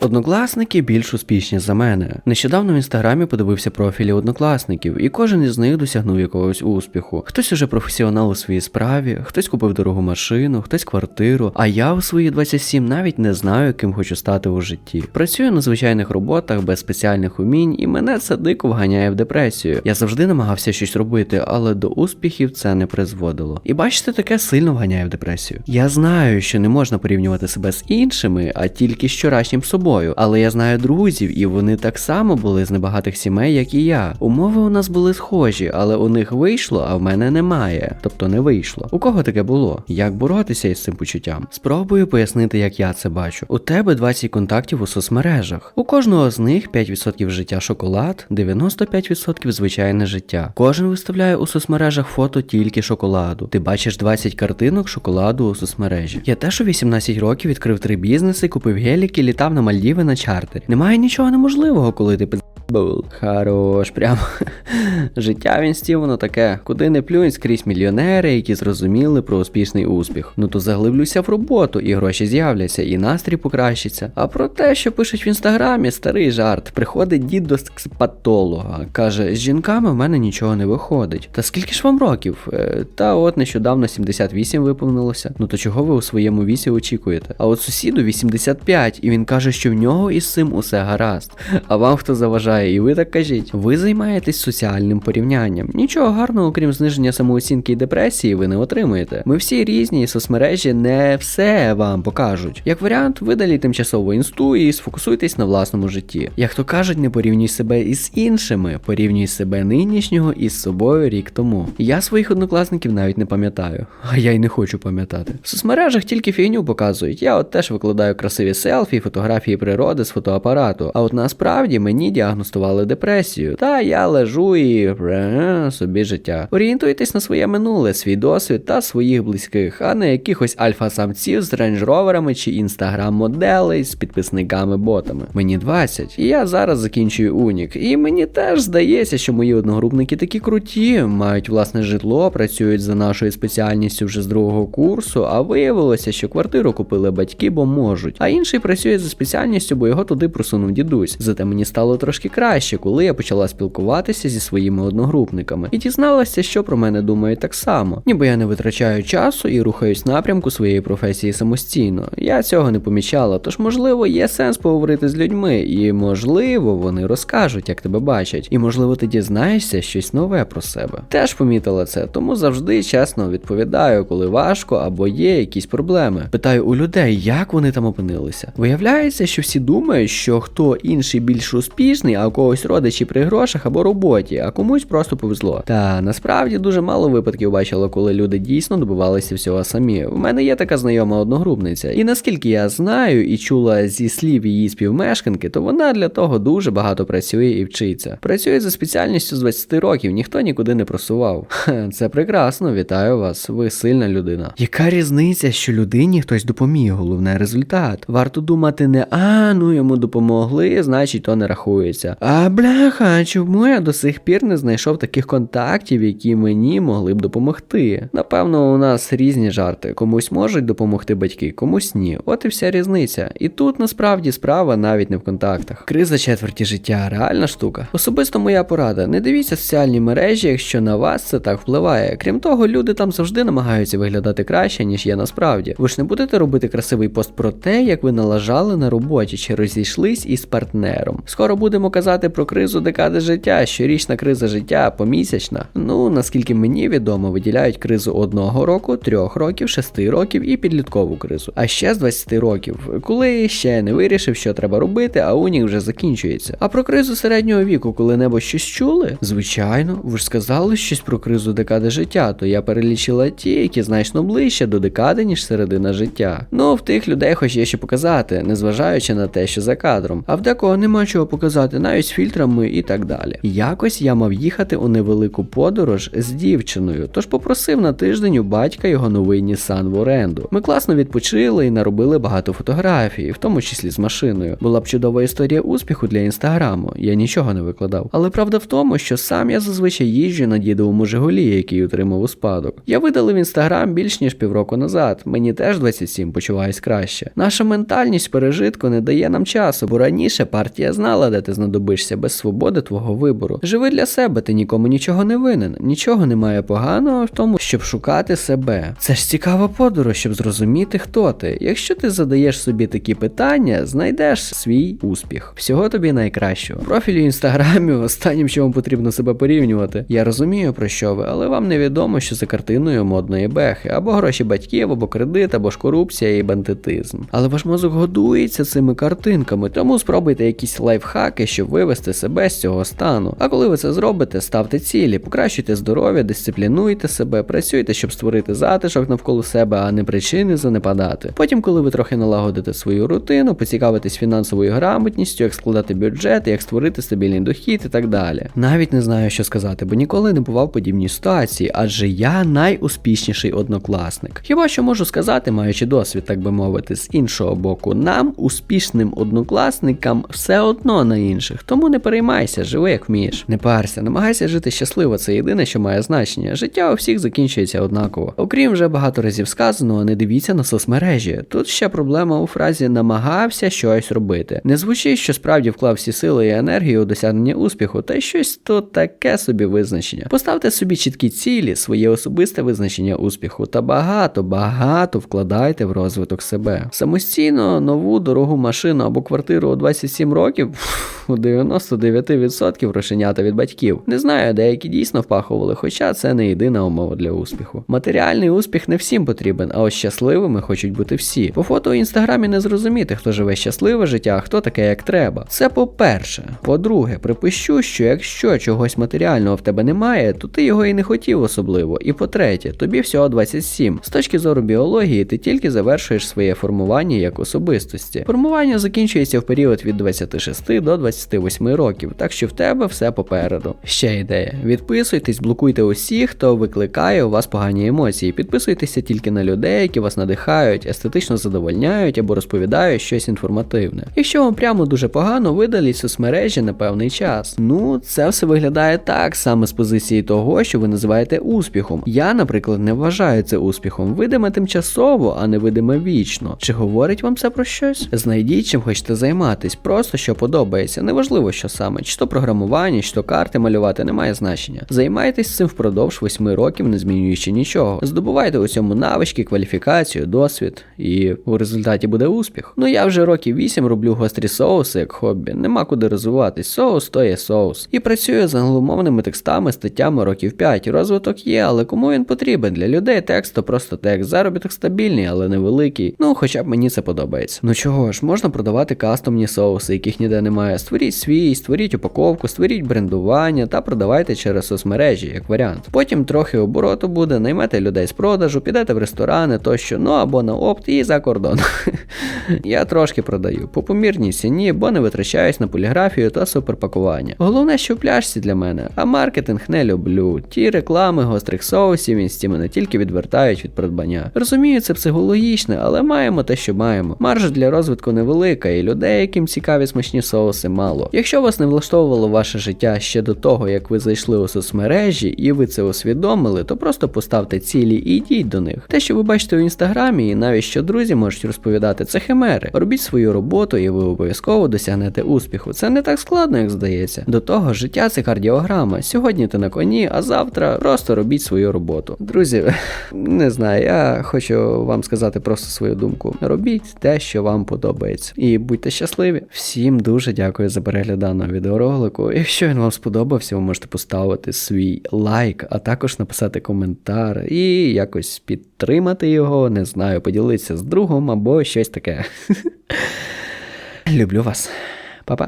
Однокласники більш успішні за мене. Нещодавно в інстаграмі подивився профілі однокласників, і кожен із них досягнув якогось успіху. Хтось уже професіонал у своїй справі, хтось купив дорогу машину, хтось квартиру. А я у свої 27 навіть не знаю, ким хочу стати у житті. Працюю на звичайних роботах без спеціальних умінь, і мене це дико вганяє в депресію. Я завжди намагався щось робити, але до успіхів це не призводило. І бачите, таке сильно вганяє в депресію. Я знаю, що не можна порівнювати себе з іншими, а тільки з вчорашнім собою. Але я знаю друзів, і вони так само були з небагатих сімей, як і я. Умови у нас були схожі, але у них вийшло, а в мене немає. Тобто не вийшло. У кого таке було? Як боротися із цим почуттям? Спробую пояснити, як я це бачу. У тебе 20 контактів у соцмережах. У кожного з них 5% життя шоколад, 95% звичайне життя. Кожен виставляє у соцмережах фото тільки шоколаду. Ти бачиш 20 картинок шоколаду у соцмережі. Я теж у 18 років відкрив три бізнеси, купив геліки, літав на Мальдіви на чартері. Немає нічого неможливого, коли ти Був. Хорош, прямо життя в інсті воно таке. Куди не плюнь скрізь мільйонери, які зрозуміли про успішний успіх. Ну то заглиблюся в роботу, і гроші з'являться, і настрій покращиться. А про те, що пишуть в інстаграмі, старий жарт. Приходить дід до секспатолога, каже: з жінками в мене нічого не виходить. Та скільки ж вам років? «Е, Та от нещодавно 78 виповнилося. Ну то чого ви у своєму вісі очікуєте? А от сусіду 85, і він каже, що в нього із цим усе гаразд. А вам хто заважає, і ви так кажіть. Ви займаєтесь соціальним порівнянням. Нічого гарного, окрім зниження самооцінки і депресії, ви не отримуєте. Ми всі різні, соцмережі не все вам покажуть. Як варіант, видаліть тимчасово інсту і сфокусуйтесь на власному житті. Як то кажуть, не порівнюй себе із іншими, порівнюй себе нинішнього із собою рік тому. Я своїх однокласників навіть не пам'ятаю, а я й не хочу пам'ятати. В соцмережах тільки фігню показують. Я от теж викладаю красиві селфі, фотографії природи з фотоапарату. А от насправді мені діагностували депресію. Та я лежу і е, собі життя. Орієнтуйтесь на своє минуле, свій досвід та своїх близьких, а не якихось альфа-самців з рейндж-роверами чи інстаграм-моделей з підписниками-ботами. Мені 20, і я зараз закінчую унік. І мені теж здається, що мої одногрупники такі круті, мають власне житло, працюють за нашою спеціальністю вже з другого курсу, а виявилося, що квартиру купили батьки, бо можуть. А інший працює за спеціальністю, бо його туди просунув дідусь. Зате мені стало трошки краще, коли я почала спілкуватися зі своїми одногрупниками і дізналася, що про мене думають так само. Ніби я не витрачаю часу і рухаюсь напрямку своєї професії самостійно. Я цього не помічала, тож можливо є сенс поговорити з людьми, і можливо вони розкажуть, як тебе бачать, і можливо ти дізнаєшся щось нове про себе. Теж помітила це, тому завжди чесно відповідаю, коли важко або є якісь проблеми. Питаю у людей, як вони там опинилися. Виявляється, що всі думають, що хто інший більш успішний, а у когось родичі при грошах або роботі, а комусь просто повезло. Та насправді дуже мало випадків бачила, коли люди дійсно добивалися всього самі. В мене є така знайома одногрупниця, і наскільки я знаю і чула зі слів її співмешканки, то вона для того дуже багато працює і вчиться. Працює за спеціальністю з 20 років, ніхто нікуди не просував. Ха, це прекрасно, вітаю вас. Ви сильна людина. Яка різниця, що людині хтось допоміг? Головне результат. Варто думати не а, ну йому допомогли, значить то не рахується. А бляха, чому я до сих пір не знайшов таких контактів, які мені могли б допомогти? Напевно, у нас різні жарти. Комусь можуть допомогти батьки, комусь ні. От і вся різниця. І тут насправді справа навіть не в контактах. Криза четверті життя реальна штука. Особисто моя порада: не дивіться соціальні мережі, якщо на вас це так впливає. Крім того, люди там завжди намагаються виглядати краще, ніж є насправді. Ви ж не будете робити красивий пост про те, як ви налажали на роботі чи розійшлись із партнером. Скоро будемо казати про кризу декади життя, щорічна криза життя, помісячна. Ну наскільки мені відомо, виділяють кризу одного року, трьох років, шести років і підліткову кризу. А ще з 20 років, коли ще не вирішив, що треба робити, а унік вже закінчується. А про кризу середнього віку, коли-небудь щось чули? Звичайно, ви ж сказали щось про кризу декади життя, то я перелічила ті, які значно ближче до декади, ніж середина життя. Ну, в тих людей хоч є що показати, незважаючи на те, що за кадром. А в декого нема чого показати, навіть з фільтрами і так далі. Якось я мав їхати у невелику подорож з дівчиною, тож попросив на тиждень у батька його новий Nissan в оренду. Ми класно відпочили і наробили багато фотографій, в тому числі з машиною. Була б чудова історія успіху для інстаграму. Я нічого не викладав. Але правда в тому, що сам я зазвичай їжджу на дідовому Жигулі, який отримав у спадок. Я видалив інстаграм більш ніж півроку назад. Мені теж 27, почуваюсь краще. Наша ментальність пережитку не дає нам часу, бо раніше партія знала, де ти знадобишся без свободи твого вибору. Живи для себе, ти нікому нічого не винен. Нічого немає поганого в тому, щоб шукати себе. Це ж цікава подорож, щоб зрозуміти, хто ти. Якщо ти задаєш собі такі питання, знайдеш свій успіх. Всього тобі найкращого. Профілі в інстаграмі останнім, що вам потрібно себе порівнювати. Я розумію про що ви, але вам невідомо, що за картиною модної бехи, або гроші батьків, або кредит, або ж корупція і бандитизм. Але ваш мозок годується цими картинками, тому спробуйте якісь лайфхаки, щоб вивести себе з цього стану. А коли ви це зробите, ставте цілі, покращуйте здоров'я, дисциплінуйте себе, працюйте, щоб створити затишок навколо себе, а не причини занепадати. Потім, коли ви трохи налагодите свою рутину, поцікавитесь фінансовою грамотністю, як складати бюджет, як створити стабільний дохід і так далі. Навіть не знаю, що сказати, бо ніколи не бував в подібній ситуації, адже я найуспішніший однокласник. Хіба що можу сказати, маючи досвід, так би мовити, з іншого боку, нам, успішним однокласникам, все одно на інших. Тому не переймайся, живи як вмієш. Не парся, намагайся жити щасливо, це єдине, що має значення. Життя у всіх закінчується однаково. Окрім вже багато разів сказаного, не дивіться на соцмережі. Тут ще проблема у фразі намагався щось робити. Не звучить, що справді вклав всі сили і енергію у досягнення успіху, та й щось то таке собі визначення. Поставте собі чіткі цілі, своє особисте визначення успіху та багато, багато вкладайте в розвиток себе. Самостійно нову дорогу машину або квартиру у 27 років у 99% грошенята від батьків. Не знаю, деякі дійсно впахували, хоча це не єдина умова для успіху. Матеріальний успіх не всім потрібен, а ось щасливими хочуть бути всі. По фото у інстаграмі не зрозуміти, хто живе щасливе життя, а хто таке як треба. Це по-перше. По-друге, припущу, що якщо чогось матеріального в тебе немає, то ти його і не хотів особливо. І по-третє, тобі всього 27. З точки зору біології, ти тільки завершуєш своє формування як особистості. Формування закінчується в період від 26 до 28 років, так що в тебе все попереду. Ще ідея: відписуйтесь, блокуйте усіх, хто викликає у вас погані емоції. Підписуйтеся тільки на людей, які вас надихають, естетично задовольняють або розповідають щось інформативне. Якщо вам прямо дуже погано, видаліть соцмережі на певний час. Ну, це все виглядає так саме з позиції того, що ви називаєте успіхом. Я, наприклад, не вважаю це успіхом. Видиме тимчасово, а не видиме вічно. Чи говорить вам це про щось? Знайдіть, чим хочете займатись, просто що подобається. Неважливо, що саме, чи то програмування, чи то карти малювати, немає значення. Займайтесь цим впродовж 8 років, не змінюючи нічого. Здобувайте у цьому навички, кваліфікацію, досвід, і у результаті буде успіх. Ну я вже років 8 роблю гострі соуси як хобі. Нема куди розвиватись. Соус то є соус. І працюю з англомовними текстами, статтями років 5. Розвиток є, але кому він потрібен? Для людей текст то просто текст. Заробіток стабільний, але невеликий. Ну, хоча б мені це подобається. Ну чого ж, можна продавати кастомні соуси, яких ніде немає. Створіть свій, створіть упаковку, створіть брендування та продавайте через соцмережі, як варіант. Потім трохи обороту буде, наймете людей з продажу, підете в ресторани тощо, ну або на опт і за кордон. Я трошки продаю. По помірній ціні, бо не витрачаюсь на поліграфію та суперпакування. Головне, що в пляшці для мене, а маркетинг не люблю. Ті реклами гострих соусів інсті мене тільки відвертають від придбання. Розумію, це психологічне, але маємо те, що маємо. Маржа для розвитку невелика, і людей, яким цікаві смачні соуси, мало. Якщо вас не влаштовувало ваше життя ще до того, як ви зайшли у соцмережі, і ви це усвідомили, то просто поставте цілі і йдіть до них. Те, що ви бачите у інстаграмі, і навіть що друзі можуть розповідати, це химери. Робіть свою роботу, і ви обов'язково досягнете успіху. Це не так складно, як здається. До того життя це кардіограма. Сьогодні ти на коні, а завтра просто робіть свою роботу. Друзі, не знаю, я хочу вам сказати просто свою думку. Робіть те, що вам подобається, і будьте щасливі. Всім дуже дякую за перегляд даного відеоролику. Якщо він вам сподобався, ви можете поставити свій лайк, а також написати коментар і якось підтримати його, не знаю, поділитися з другом або щось таке. Люблю вас. Па-па.